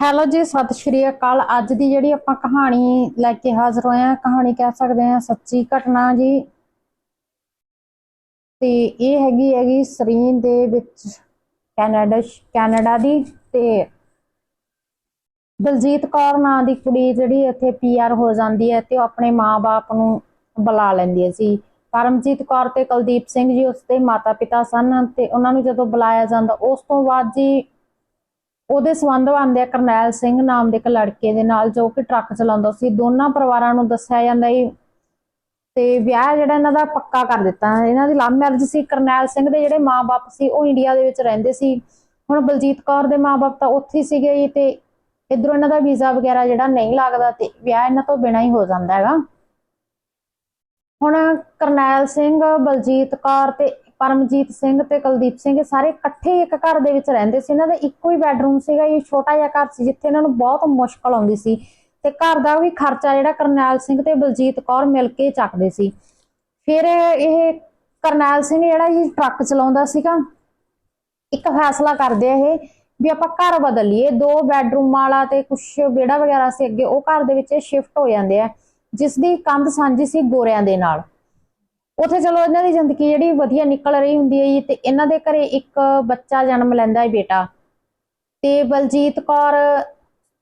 Hello ਜੀ, ਸਤਿ ਸ਼੍ਰੀ ਅਕਾਲ। ਅੱਜ ਦੀ ਜਿਹੜੀ ਆਪਾਂ ਕਹਾਣੀ ਲੈ ਕੇ ਹਾਜ਼ਰ ਹੋਏ ਹਾਂ, ਕਹਾਣੀ ਕਹਿ ਸਕਦੇ ਹਾਂ ਸੱਚੀ ਘਟਨਾ ਜੀ। ਤੇ ਇਹ ਹੈਗੀ ਹੈਗੀ ਸਰੀਨ ਦੇ ਵਿੱਚ ਕੈਨੇਡਾ ਕੈਨੇਡਾ ਦੀ ਤੇ ਦਲਜੀਤ ਕੌਰ ਨਾਂ ਦੀ ਕੁੜੀ ਜਿਹੜੀ ਇੱਥੇ ਪੀਆਰ ਹੋ ਜਾਂਦੀ ਹੈ ਤੇ ਉਹ ਆਪਣੇ ਮਾਪੇ ਨੂੰ ਬੁਲਾ ਲੈਂਦੀ ਹੈ ਸੀ ਪਰਮਜੀਤ ਕੌਰ ਤੇ ਕੁਲਦੀਪ ਸਿੰਘ ਜੀ ਉਸਦੇ ਮਾਤਾ-ਪਿਤਾ ਸਨ ਤੇ ਉਹਨਾਂ ਨੂੰ ਜਦੋਂ ਬੁਲਾਇਆ ਜਾਂਦਾ, ਉਸ ਤੋਂ ਬਾਅਦ ਜੀ ਉਹਦੇ ਸੰਬੰਧ ਬਣਦੇ ਆ ਕਰਨੈਲ ਸਿੰਘ ਨਾਮ ਦੇ ਇੱਕ ਲੜਕੇ ਦੇ ਨਾਲ, ਜੋ ਕਿ ਟਰੱਕ ਚਲਾਉਂਦਾ ਸੀ। ਦੋਨਾਂ ਪਰਿਵਾਰਾਂ ਨੂੰ ਦੱਸਿਆ ਜਾਂਦਾ ਸੀ। ਤੇ ਵਿਆਹ ਜਿਹੜਾ ਇਹਨਾਂ ਦਾ ਪੱਕਾ ਕਰ ਦਿੱਤਾ। ਇਹਨਾਂ ਦੀ ਲਵ ਮੈਰਿਜ ਸੀ। ਕਰਨੈਲ ਸਿੰਘ ਦੇ ਜਿਹੜੇ ਮਾਪੇ ਸੀ, ਉਹ ਇੰਡੀਆ ਦੇ ਵਿੱਚ ਰਹਿੰਦੇ ਸੀ। ਹੁਣ ਬਲਜੀਤ ਕੌਰ ਦੇ ਮਾਪੇ ਤਾਂ ਉੱਥੇ ਸੀਗੇ ਜੀ ਤੇ ਇਧਰੋਂ ਇਹਨਾਂ ਦਾ ਵੀਜ਼ਾ ਵਗੈਰਾ ਜਿਹੜਾ ਨਹੀਂ ਲੱਗਦਾ ਤੇ ਵਿਆਹ ਇਹਨਾਂ ਤੋਂ ਬਿਨਾਂ ਹੀ ਹੋ ਜਾਂਦਾ ਹੈਗਾ। ਹੁਣ ਕਰਨੈਲ ਸਿੰਘ, ਬਲਜੀਤ ਕੌਰ ਤੇ ਪਰਮਜੀਤ ਸਿੰਘ ਤੇ ਕੁਲਦੀਪ ਸਿੰਘ, ਸਾਰੇ ਇਕੱਠੇ ਇੱਕ ਘਰ ਦੇ ਵਿੱਚ ਰਹਿੰਦੇ ਸੀ। ਇਹਨਾਂ ਦਾ ਇੱਕੋ ਹੀ ਬੈੱਡਰੂਮ ਸੀਗਾ, ਇਹ ਛੋਟਾ ਜਿਹਾ ਘਰ ਸੀ ਜਿੱਥੇ ਇਹਨਾਂ ਨੂੰ ਬਹੁਤ ਮੁਸ਼ਕਲ ਆਉਂਦੀ ਸੀ ਤੇ ਘਰ ਦਾ ਵੀ ਖਰਚਾ ਜਿਹੜਾ ਕਰਨੈਲ ਸਿੰਘ ਤੇ ਬਲਜੀਤ ਕੌਰ ਮਿਲ ਕੇ ਚੱਕਦੇ ਸੀ। ਫਿਰ ਇਹ ਕਰਨੈਲ ਸਿੰਘ ਜਿਹੜਾ ਜੀ ਟਰੱਕ ਚਲਾਉਂਦਾ ਸੀਗਾ, ਇੱਕ ਫੈਸਲਾ ਕਰਦੇ ਆ ਇਹ ਵੀ ਆਪਾਂ ਘਰ ਬਦਲੀਏ, ਦੋ ਬੈੱਡਰੂਮ ਵਾਲਾ ਤੇ ਕੁਛ ਵਿਹੜਾ ਵਗੈਰਾ ਸੀ ਅੱਗੇ, ਉਹ ਘਰ ਦੇ ਵਿੱਚ ਸ਼ਿਫਟ ਹੋ ਜਾਂਦੇ ਆ, ਜਿਸ ਦੀ ਕੰਧ ਸਾਂਝੀ ਸੀ ਗੋਰਿਆਂ ਦੇ ਨਾਲ। ਉੱਥੇ ਚਲੋ ਇਹਨਾਂ ਦੀ ਜ਼ਿੰਦਗੀ ਜਿਹੜੀ ਵਧੀਆ ਨਿਕਲ ਰਹੀ ਹੁੰਦੀ ਹੈ ਜੀ, ਤੇ ਇਹਨਾਂ ਦੇ ਘਰੇ ਇੱਕ ਬੱਚਾ ਜਨਮ ਲੈਂਦਾ ਹੈ ਬੇਟਾ। ਤੇ ਬਲਜੀਤ ਕੌਰ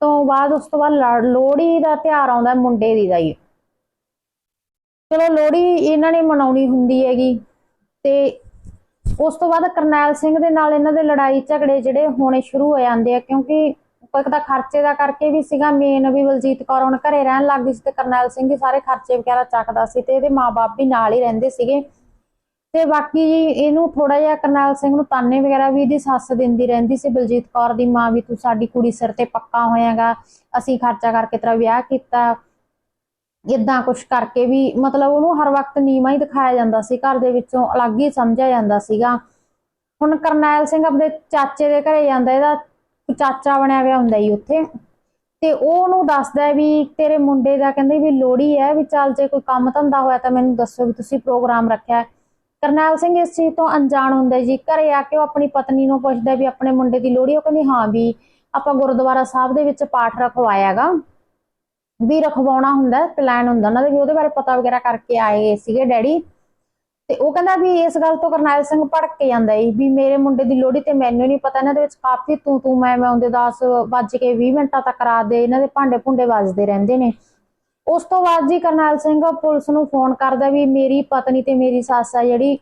ਤੋਂ ਬਾਅਦ ਉਸ ਤੋਂ ਬਾਅਦ ਲੋਹੜੀ ਦਾ ਤਿਉਹਾਰ ਆਉਂਦਾ ਮੁੰਡੇ ਦੀ ਦਾ ਹੀ ਚਲੋ ਲੋਹੜੀ ਇਹਨਾਂ ਨੇ ਮਨਾਉਣੀ ਹੁੰਦੀ ਹੈਗੀ। ਤੇ ਉਸ ਤੋਂ ਬਾਅਦ ਕਰਨੈਲ ਸਿੰਘ ਦੇ ਨਾਲ ਇਹਨਾਂ ਦੇ ਲੜਾਈ ਝਗੜੇ ਜਿਹੜੇ ਹੋਣੇ ਸ਼ੁਰੂ ਹੋ ਜਾਂਦੇ ਆ, ਕਿਉਂਕਿ ਇੱਕ ਤਾਂ ਖਰਚੇ ਦਾ ਕਰਕੇ ਵੀ ਸੀਗਾ ਮੇਨ ਵੀ ਬਲਜੀਤ ਕੌਰ ਹੁਣ ਘਰੇ ਰਹਿਣ ਲੱਗ ਗਈ ਸੀ ਤੇ ਕਰਨੈਲ ਸਿੰਘ ਹੀ ਸਾਰੇ ਖਰਚੇ ਵਗੈਰਾ ਚੱਕਦਾ ਸੀ ਤੇ ਇਹਦੇ ਮਾਪੇ ਵੀ ਨਾਲ ਹੀ ਰਹਿੰਦੇ ਸੀਗੇ। ਤੇ ਬਾਕੀ ਇਹਨੂੰ ਥੋੜਾ ਜਿਹਾ ਕਰਨੈਲ ਸਿੰਘ ਨੂੰ ਤਾਨੇ ਵਗੈਰਾ ਵੀ ਇਹਦੀ ਸੱਸ ਦਿੰਦੀ ਰਹਿੰਦੀ ਸੀ, ਬਲਜੀਤ ਕੌਰ ਦੀ ਮਾਂ ਵੀ, ਤੂੰ ਸਾਡੀ ਕੁੜੀ ਸਿਰ ਤੇ ਪੱਕਾ ਹੋਇਆਗਾ, ਅਸੀਂ ਖਰਚਾ ਕਰਕੇ ਤੇਰਾ ਵਿਆਹ ਕੀਤਾ। ਇਦਾਂ ਕੁਛ ਕਰਕੇ ਵੀ ਮਤਲਬ ਉਹਨੂੰ ਹਰ ਵਕਤ ਨੀਵਾਂ ਹੀ ਦਿਖਾਇਆ ਜਾਂਦਾ ਸੀ, ਘਰ ਦੇ ਵਿੱਚੋਂ ਅਲੱਗ ਹੀ ਸਮਝਿਆ ਜਾਂਦਾ ਸੀਗਾ। ਹੁਣ ਕਰਨੈਲ ਸਿੰਘ ਆਪਣੇ ਚਾਚੇ ਦੇ ਘਰੇ ਜਾਂਦਾ, ਇਹਦਾ ਚਾਚਾ ਬਣਿਆ ਹੋਇਆ ਹੁੰਦਾ ਹੀ ਉੱਥੇ। ਤੇ ਉਹ ਉਹਨੂੰ ਦੱਸਦਾ ਵੀ ਤੇਰੇ ਮੁੰਡੇ ਦਾ ਕਹਿੰਦੇ ਵੀ ਲੋੜੀ ਹੈ ਵੀ ਚੱਲ ਜੇ ਕੋਈ ਕੰਮ ਧੰਦਾ ਹੋਇਆ ਤਾਂ ਮੈਨੂੰ ਦੱਸੋ ਵੀ ਤੁਸੀਂ ਪ੍ਰੋਗਰਾਮ ਰੱਖਿਆ ਕਰਨੈਲ ਸਿੰਘ ਇਸ ਚੀਜ਼ ਤੋਂ ਅਣਜਾਣ ਹੁੰਦਾ ਜੀ। ਘਰੇ ਆ ਕੇ ਉਹ ਆਪਣੀ ਪਤਨੀ ਨੂੰ ਪੁੱਛਦਾ ਵੀ ਆਪਣੇ ਮੁੰਡੇ ਦੀ ਲੋੜੀ ਉਹ ਕਹਿੰਦੀ ਹਾਂ ਵੀ ਆਪਾਂ ਗੁਰਦੁਆਰਾ ਸਾਹਿਬ ਦੇ ਵਿੱਚ ਪਾਠ ਰਖਵਾਇਆਗਾ। ਵੀ ਰਖਵਾਉਣਾ ਹੁੰਦਾ ਪਲਾਨ ਹੁੰਦਾ ਉਹਨਾਂ ਦੇ ਵੀ ਉਹਦੇ ਬਾਰੇ ਪਤਾ ਵਗੈਰਾ ਕਰਕੇ ਆਏ ਸੀਗੇ ਡੈਡੀ। ਤੇ ਉਹ ਕਹਿੰਦਾ ਵੀ ਇਸ ਗੱਲ ਤੋਂ ਕਰਨੈਲ ਸਿੰਘ ਭੜਕ ਕੇ ਜਾਂਦਾ ਏ ਵੀ ਮੇਰੇ ਮੁੰਡੇ ਦੀ ਲੋੜੀ ਤੇ ਮੈਨੂੰ ਨਹੀਂ ਪਤਾ, ਇਹਨਾਂ ਦੇ ਵਿੱਚ ਕਾਫੀ ਤੂੰ ਤੂੰ, ਮੈਂ ਮੈਂ ਆਉਂਦੇ 10 ਵੱਜ ਕੇ 20 ਮਿੰਟਾਂ ਤੱਕ ਰਾਤ ਦੇ ਇਹਨਾਂ ਦੇ ਭਾਂਡੇ ਭੁੰਡੇ ਵੱਜਦੇ ਰਹਿੰਦੇ ਨੇ। ਉਸ ਤੋਂ ਬਾਅਦ ਜੀ ਕਰਨੈਲ ਸਿੰਘ ਪੁਲਿਸ ਨੂੰ ਫੋਨ ਕਰਦਾ ਵੀ ਮੇਰੀ ਪਤਨੀ ਤੇ ਮੇਰੀ ਸੱਸ ਆ ਜਿਹੜੀ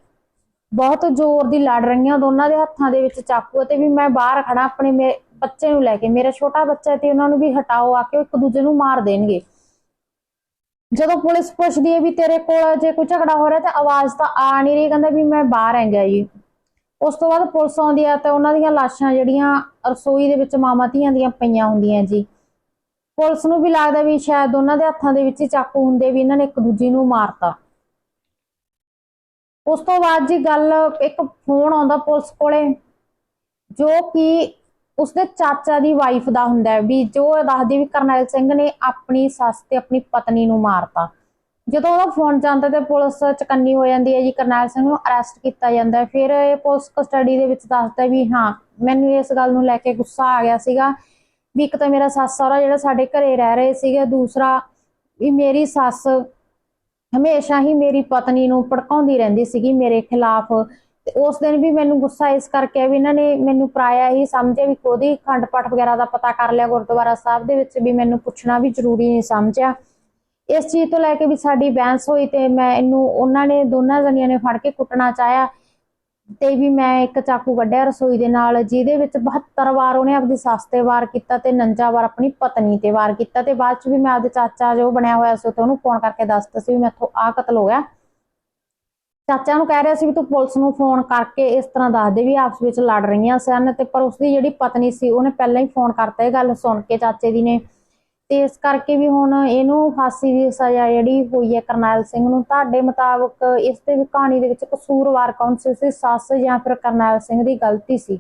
ਬਹੁਤ ਜ਼ੋਰ ਦੀ ਲੜ ਰਹੀਆਂ ਦੋਨਾਂ ਦੇ ਹੱਥਾਂ ਦੇ ਵਿੱਚ ਚਾਕੂ ਤੇ ਵੀ ਮੈਂ ਬਾਹਰ ਖੜਾ ਆਪਣੇ ਬੱਚੇ ਨੂੰ ਲੈ ਕੇ, ਮੇਰਾ ਛੋਟਾ ਬੱਚਾ ਤੇ ਉਹਨਾਂ ਨੂੰ ਵੀ ਹਟਾਓ, ਆ ਕੇ ਇੱਕ ਦੂਜੇ ਨੂੰ ਮਾਰ ਦੇਣਗੇ। ਜਦੋਂ ਪੁਲਿਸ ਪੁੱਛਦੀ ਹੈ ਵੀ ਤੇਰੇ ਕੋਲ ਜੇ ਕੋਈ ਝਗੜਾ ਹੋ ਰਿਹਾ ਤਾਂ ਆਵਾਜ਼ ਤਾਂ ਆ ਨਹੀਂ ਰਹੀ, ਕਹਿੰਦਾ ਵੀ ਮੈਂ ਬਾਹਰ ਆ ਗਿਆ ਜੀ। ਉਸ ਤੋਂ ਬਾਅਦ ਪੁਲਿਸ ਆਉਂਦੀ ਆ ਤਾਂ ਉਹਨਾਂ ਦੀਆਂ ਲਾਸ਼ਾਂ ਜਿਹੜੀਆਂ ਰਸੋਈ ਦੇ ਵਿੱਚ ਮਾਮਾ ਧੀਆਂ ਦੀਆਂ ਪਈਆਂ ਹੁੰਦੀਆਂ ਜੀ। ਪੁਲਿਸ ਨੂੰ ਵੀ ਲੱਗਦਾ ਵੀ ਸ਼ਾਇਦ ਉਹਨਾਂ ਦੇ ਹੱਥਾਂ ਦੇ ਵਿੱਚ ਚਾਕੂ ਹੁੰਦੇ ਵੀ ਇਹਨਾਂ ਨੇ ਇੱਕ ਦੂਜੀ ਨੂੰ ਮਾਰਤਾ। ਉਸ ਤੋਂ ਬਾਅਦ ਜੀ ਗੱਲ ਇੱਕ ਫੋਨ ਆਉਂਦਾ ਪੁਲਿਸ ਕੋਲੇ, ਜੋ ਕਿ ਉਸਦੇ ਚਾਚਾ ਦੀ ਵਾਈਫ ਦਾ ਹੁੰਦਾ ਵੀ ਜੋ ਦੱਸਦੀ ਵੀ ਕਰਨੈਲ ਸਿੰਘ ਨੇ ਆਪਣੀ ਸੱਸ ਤੇ ਆਪਣੀ ਪਤਨੀ ਨੂੰ ਮਾਰਤਾ। ਜਦੋਂ ਉਹਦਾ ਫੋਨ ਜਾਂਦਾ ਤੇ ਪੁਲਿਸ ਚਕੰਨੀ ਹੋ ਜਾਂਦੀ ਹੈ ਜੀ, ਕਰਨੈਲ ਸਿੰਘ ਨੂੰ ਅਰੈਸਟ ਕੀਤਾ ਜਾਂਦਾ ਫਿਰ ਇਹ ਪੁਲਿਸ ਕਸਟਡੀ ਦੇ ਵਿੱਚ ਦੱਸਦਾ ਵੀ ਹਾਂ, ਮੈਨੂੰ ਇਸ ਗੱਲ ਨੂੰ ਲੈ ਕੇ ਗੁੱਸਾ ਆ ਗਿਆ ਸੀਗਾ ਵੀ ਇੱਕ ਤਾਂ ਮੇਰਾ ਸੱਸ ਸਹੁਰਾ ਜਿਹੜਾ ਸਾਡੇ ਘਰੇ ਰਹਿ ਰਹੇ ਸੀਗੇ, ਦੂਸਰਾ ਵੀ ਮੇਰੀ ਸੱਸ ਹਮੇਸ਼ਾ ਹੀ ਮੇਰੀ ਪਤਨੀ ਨੂੰ ਭੜਕਾਉਂਦੀ ਰਹਿੰਦੀ ਸੀਗੀ ਮੇਰੇ ਖਿਲਾਫ। ਤੇ ਉਸ ਦਿਨ ਵੀ ਮੈਨੂੰ ਗੁੱਸਾ ਇਸ ਕਰਕੇ ਵੀ ਇਹਨਾਂ ਨੇ ਮੈਨੂੰ ਪਰਾਇਆ ਹੀ ਸਮਝਿਆ ਵੀ ਕੋਦੀ ਖੰਡ ਪਾਠ ਵਗੈਰਾ ਦਾ ਪਤਾ ਕਰ ਲਿਆ ਗੁਰਦੁਆਰਾ ਸਾਹਿਬ ਦੇ ਵਿੱਚ ਵੀ ਮੈਨੂੰ ਪੁੱਛਣਾ ਵੀ ਜ਼ਰੂਰੀ ਨਹੀਂ ਸਮਝਿਆ। ਇਸ ਚੀਜ਼ ਤੋਂ ਲੈ ਕੇ ਵੀ ਸਾਡੀ ਬਹਿਸ ਹੋਈ ਤੇ ਮੈਂ ਇਹਨੂੰ ਉਹਨਾਂ ਨੇ ਦੋਨਾਂ ਜਣੀਆਂ ਨੇ ਫੜ ਕੇ ਕੁੱਟਣਾ ਚਾਹਿਆ ਤੇ ਵੀ ਮੈਂ ਇੱਕ ਚਾਕੂ ਕੱਢਿਆ ਰਸੋਈ ਦੇ ਨਾਲ, ਜਿਹਦੇ ਵਿੱਚ 72 ਵਾਰ ਉਹਨੇ ਆਪਣੀ ਸੱਸ ਤੇ ਵਾਰ ਕੀਤਾ ਤੇ 49 ਵਾਰ ਆਪਣੀ ਪਤਨੀ ਤੇ ਵਾਰ ਕੀਤਾ ਤੇ ਬਾਅਦ ਚ ਵੀ ਮੈਂ ਆਪਦੇ ਚਾਚਾ ਜੋ ਬਣਿਆ ਹੋਇਆ ਸੀ ਤੇ ਉਹਨੂੰ ਫੋਨ ਕਰਕੇ ਦੱਸਤਾ ਸੀ ਵੀ ਮੈਥੋਂ ਆ ਕਤਲ ਹੋ ਗਿਆ। ਚਾਚਾ ਨੂੰ ਕਹਿ ਰਿਹਾ ਸੀ ਵੀ ਤੂੰ ਪੁਲਿਸ ਨੂੰ ਫੋਨ ਕਰਕੇ ਇਸ ਤਰ੍ਹਾਂ ਦੱਸ ਦੇ ਵੀ ਆਪਸ ਵਿੱਚ ਲੜ ਰਹੀਆਂ ਸਨ ਤੇ ਪਰ ਉਸਦੀ ਜਿਹੜੀ ਪਤਨੀ ਸੀ, ਉਹਨੇ ਪਹਿਲਾਂ ਹੀ ਫੋਨ ਕਰਤਾ ਇਹ ਗੱਲ ਸੁਣ ਕੇ ਚਾਚੇ ਦੀ ਨੇ। ਤੇ ਇਸ ਕਰਕੇ ਵੀ ਹੁਣ ਇਹਨੂੰ ਫਾਂਸੀ ਦੀ ਸਜ਼ਾ ਜਿਹੜੀ ਹੋਈ ਹੈ ਕਰਨੈਲ ਸਿੰਘ ਨੂੰ। ਤੁਹਾਡੇ ਮੁਤਾਬਕ ਇਸ ਦੇ ਕਹਾਣੀ ਦੇ ਵਿੱਚ ਕਸੂਰਵਾਰ ਕੌਣ ਸੀ, ਉਸਦੀ ਸੱਸ ਜਾਂ ਫਿਰ ਕਰਨੈਲ ਸਿੰਘ ਦੀ ਗਲਤੀ ਸੀ?